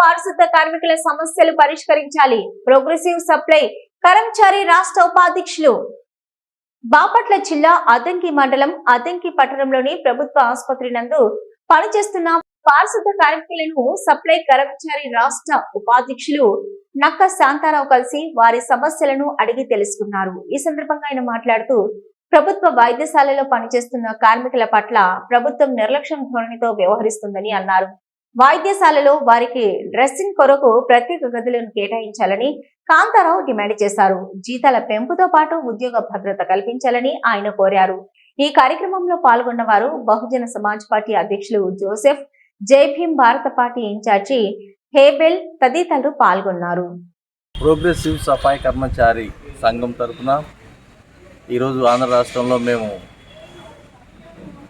పారిశుద్ధ కార్మికుల సమస్యలు పరిష్కరించాలి. ప్రోగ్రెసివ్ సప్లై కరంచారి రాష్ట్ర ఉపాధ్యక్షులు బాపట్ల జిల్లా అద్దంకి మండలం అద్దంకి పట్టణంలోని ప్రభుత్వ ఆసుపత్రి నందు పనిచేస్తున్న పారిశుద్ధ కార్మికులను సప్లై కర్మచారి రాష్ట్ర ఉపాధ్యక్షులు నక్క శాంతారావు కలిసి వారి సమస్యలను అడిగి తెలుసుకున్నారు. ఈ సందర్భంగా ఆయన మాట్లాడుతూ ప్రభుత్వ వైద్యశాలలో పనిచేస్తున్న కార్మికుల పట్ల ప్రభుత్వం నిర్లక్ష్యం ధోరణితో వ్యవహరిస్తుందని అన్నారు. వైద్యశాలలో వారికి డ్రెస్సింగ్ కొరకు ప్రత్యేక గదులను కేటాయించాలని కాంతారావు డిమాండ్ చేశారు. జీతాల పెంపుతో పాటు ఉద్యోగ భద్రత కల్పించాలని ఆయన కోరారు. ఈ కార్యక్రమంలో పాల్గొన్న వారు బహుజన సమాజ్ పార్టీ అధ్యక్షులు జోసెఫ్ జై భీమ్ భారత పార్టీ ఇన్ఛార్జి హేబెల్ తదితరులు పాల్గొన్నారు. ప్రోగ్రెసివ్ సఫాయి కర్మచారి సంఘం తరఫున ఈరోజు ఆంధ్ర రాష్ట్రంలో మేము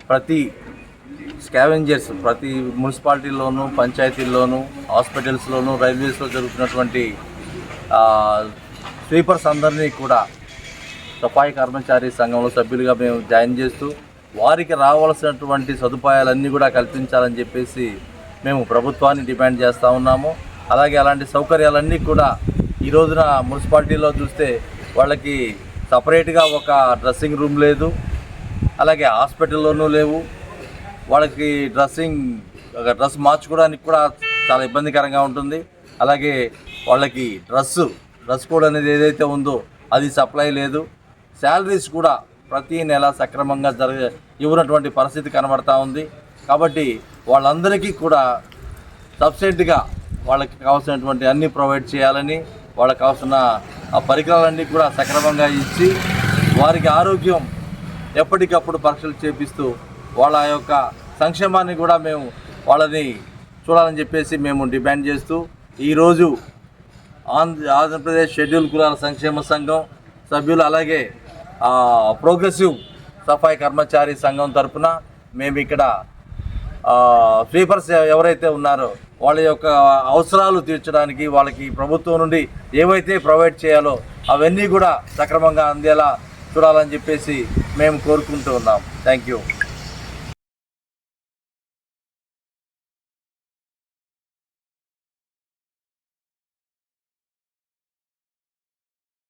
ప్రతి స్కావెంజర్స్ ప్రతి మున్సిపాలిటీలోనూ పంచాయతీల్లోనూ హాస్పిటల్స్లోనూ రైల్వేస్లో జరుగుతున్నటువంటి స్వీపర్స్ అందరినీ కూడా సఫాయి కర్మచారి సంఘంలో సభ్యులుగా మేము జాయిన్ చేస్తూ వారికి రావాల్సినటువంటి సదుపాయాలన్నీ కూడా కల్పించాలని చెప్పేసి మేము ప్రభుత్వాన్ని డిమాండ్ చేస్తూ ఉన్నాము. అలాగే అలాంటి సౌకర్యాలన్నీ కూడా ఈ రోజున మున్సిపాలిటీలో చూస్తే వాళ్ళకి సపరేట్గా ఒక డ్రెస్సింగ్ రూమ్ లేదు అలాగే హాస్పిటల్లోనూ లేవు. వాళ్ళకి డ్రెస్సింగ్ ఒక డ్రెస్ మార్చుకోవడానికి కూడా చాలా ఇబ్బందికరంగా ఉంటుంది. అలాగే వాళ్ళకి డ్రెస్సు డ్రెస్ కోడ్ అనేది ఏదైతే ఉందో అది సప్లై లేదు. శాలరీస్ కూడా ప్రతి నెల సక్రమంగా జరగ ఇవ్వనటువంటి పరిస్థితి కనబడతా ఉంది. కాబట్టి వాళ్ళందరికీ కూడా సబ్సిడీగా వాళ్ళకి కావాల్సినటువంటి అన్నీ ప్రొవైడ్ చేయాలని వాళ్ళకి కావాల్సిన ఆ పరికరాలన్నీ కూడా సక్రమంగా ఇచ్చి వారికి ఆరోగ్యం ఎప్పటికప్పుడు పరీక్షలు చేపిస్తూ వాళ్ళ యొక్క సంక్షేమాన్ని కూడా మేము వాళ్ళని చూడాలని చెప్పేసి మేము డిమాండ్ చేస్తూ ఈరోజు ఆంధ్ర ఆంధ్రప్రదేశ్ షెడ్యూల్ కులాల సంక్షేమ సంఘం సభ్యులు అలాగే ప్రోగ్రెసివ్ సఫాయి కర్మచారి సంఘం తరపున మేము ఇక్కడ స్వీపర్స్ ఎవరైతే ఉన్నారో వాళ్ళ యొక్క అవసరాలు తీర్చడానికి వాళ్ళకి ప్రభుత్వం నుండి ఏవైతే ప్రొవైడ్ చేయాలో అవన్నీ కూడా సక్రమంగా అందేలా చూడాలని చెప్పేసి మేము కోరుకుంటూ ఉన్నాం. Thank you